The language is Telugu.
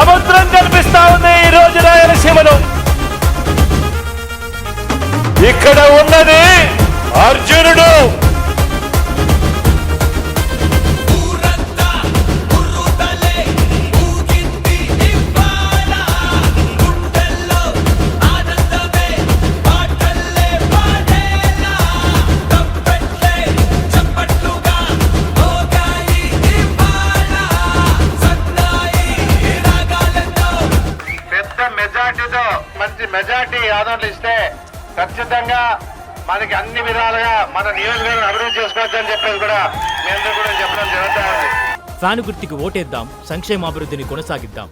సముద్రం కనిపిస్తా ఉంది ఈ రోజు రాయలసీమలో. ఇక్కడ ఉన్నది అర్జునుడు. మెజార్టీతో మంచి మెజార్టీ ఆదరణ ఇస్తే ఖచ్చితంగా మనకి అన్ని విధాలుగా మన నియోజకవర్గం అభివృద్ధి చేసుకోవచ్చు అని చెప్పేసి కూడా మేము కూడా చెప్పడం జరుగుతుంది ఫ్యాను గుర్తుకి ఓటేద్దాం సంక్షేమాభివృద్ధిని కొనసాగిద్దాం.